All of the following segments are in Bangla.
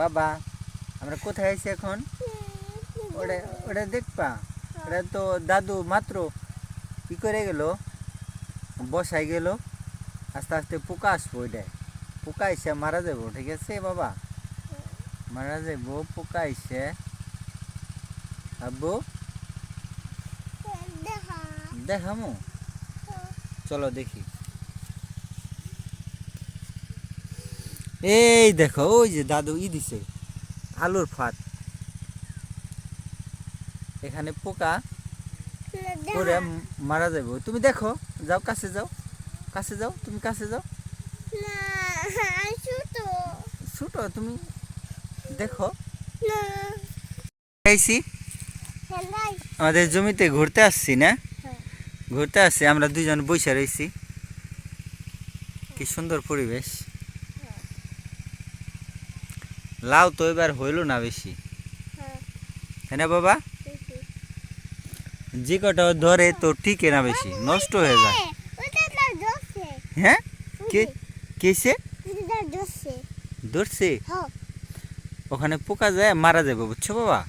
বাবা আমরা কোথায় আছি এখন? ওটা ওটা দেখবা? ওটা তো দাদু মাত্র কি করে গেল? বসাই গেল। আস্তে আস্তে পোকা আসব ওইটায় পোকা এসে মারা যাব ঠিক আছে বাবা? মারা যাব পোকা এসে। আব্বু? দেখামু? চলো দেখি। এই দেখো, ওই যে দাদু ই দিছে, আলুর ফাঁদ। এখানে পোকা পরে মারা যাবে। তুমি দেখো, যাও কাছে যাও কাছে যাও, তুমি কাছে যাও। ছোট, তুমি দেখো। আমাদের জমিতে ঘুরতে আসছি, না? ঘুরতে আসছি, আমরা দুজন বসে রয়েছি কি সুন্দর পরিবেশ। লাউ তো এবার হইল না বেশি। তাই না বাবা? যে কটা ধরে তো টিকে না বেশি নষ্ট হয়ে যায়। হ্যাঁ? কে কেসে? ধরছে? ওখানে পোকা যায় মারা যাবে বুঝছ বাবা?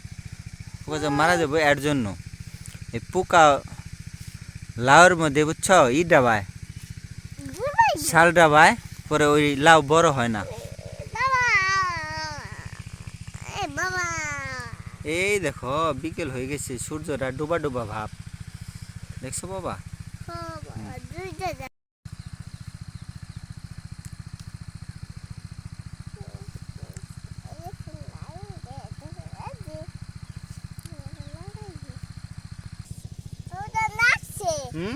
পোকা যায় মারা যাবে এর জন্য। এই পোকা লাউর মধ্যে বুঝছ? ই ডাবায়। শাল ডাবায় পরে ওই লাউ বড় হয় না। এই দেখো বিকেল হয়ে গেছে সূর্যটা ডোবা ডোবা ভাব। দেখছ বাবা? হুম?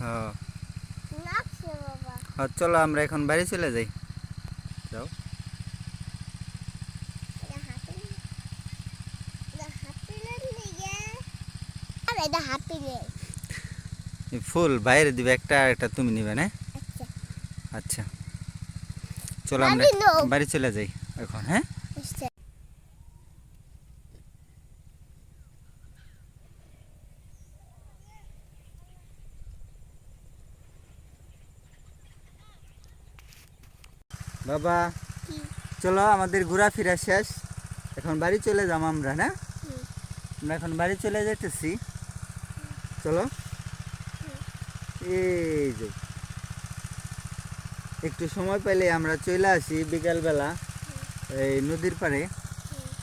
হ্যাঁ চলো আমরা এখন বাড়ি চলে যাই। এই ফুল বাইরে দিবে একটা একটা তুমি নিবে না? আচ্ছা। চলো আমরা বাড়ি চলে যাই এখন হ্যাঁ? বাবা চলো আমাদের ঘোরাফেরা শেষ। এখন বাড়ি চলে যাব আমরা না? আমরা এখন বাড়ি চলে যেতেছি চলো। এই যে। একটু সময় পেলে আমরা চলে আসি বিকালবেলা এই নদীর পাড়ে।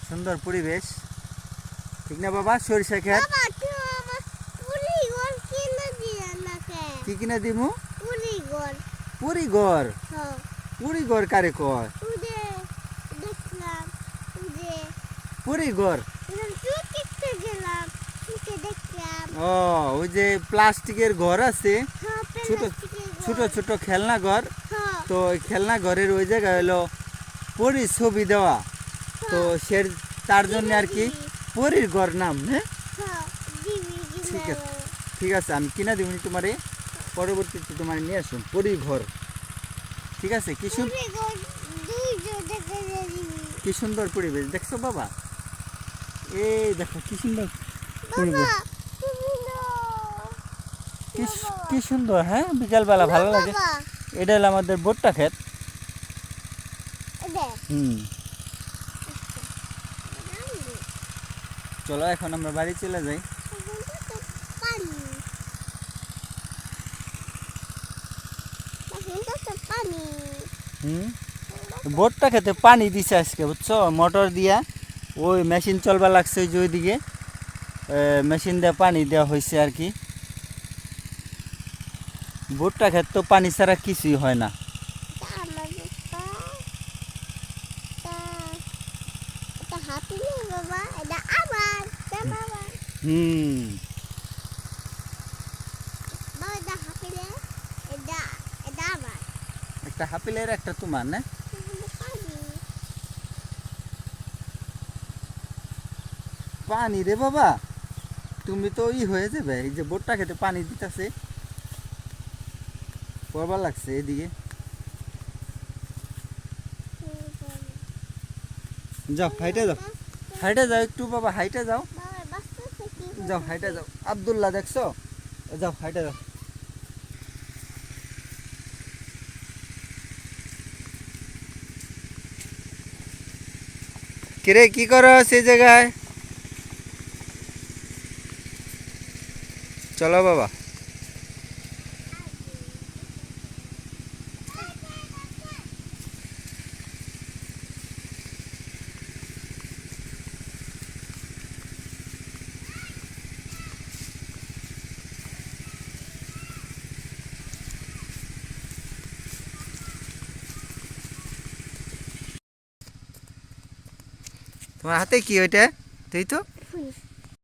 সুন্দর পরিবেশ। ঠিক না বাবা? সরিষা খেত কি কিনা দিমু? পুরি ঘর পুরি ঘর কারে উদে পুরি ঘর তুই কিনতে গেলাম তুই দেখলাম ও ওই যে প্লাস্টিকের ঘর আছে। হ্যাঁ ছোট ছোট ছোট খেলনা ঘর। হ্যাঁ। তো ওই খেলনা ঘরের ওই জায়গায় হলো পরি ছবি দেওয়া তো সে তার জন্য আর কি পরির ঘর নাম হ্যাঁ? হ্যাঁ ঠিক আছে। ঠিক আছে আমি কিনা দিবনি তোমারে। পরবর্তীতে তোমার নিয়ে আসুন পরি ঘর। ঠিক আছে কি কি সুন্দর পরিবেশ দেখছ বাবা? এই দেখো কি সুন্দর বাবা পরিবেশ। কি সুন্দর হ্যাঁ? বিকালবেলা ভালো লাগে। এটা হলো আমাদের ভুট্টা ক্ষেত। হুম। চলো এখন আমরা বাড়ি চলে যাই। হুম? ভুট্টা খেতে পানি দিছে আজকে বুঝছ? মোটর দিয়া। ওই মেশিন চলবা লাগছে ওই যে ওইদিকে। মেশিন দিয়ে পানি দেওয়া হয়েছে আর কি। ভুট্টা ক্ষেত তো পানি ছাড়া কিছুই হয় না। আমার এটা হাতি নেই বাবা এটা আবার এটা বাবা হুম। বাবা এটা হাতি নেই এটা এটা আবার একটা হাপিলের একটা তোমার, না? এটা পানি পানি রে বাবা, তুমি তো ই হয়ে যাবে, এই যে বোটটা খেতে পানি দিতেছে। কবার লাগছে এদিকে যাও হাইটে যাও হাইটে যাও একটু বাবা হাইটে যাও যাও হাইটে যাও আবদুল্লাহ দেখছো যাও হাইটে যাও কিরে কি করো সেই জায়গায় চলো বাবা তোমার হাতে কি ওইটা? তুই তো?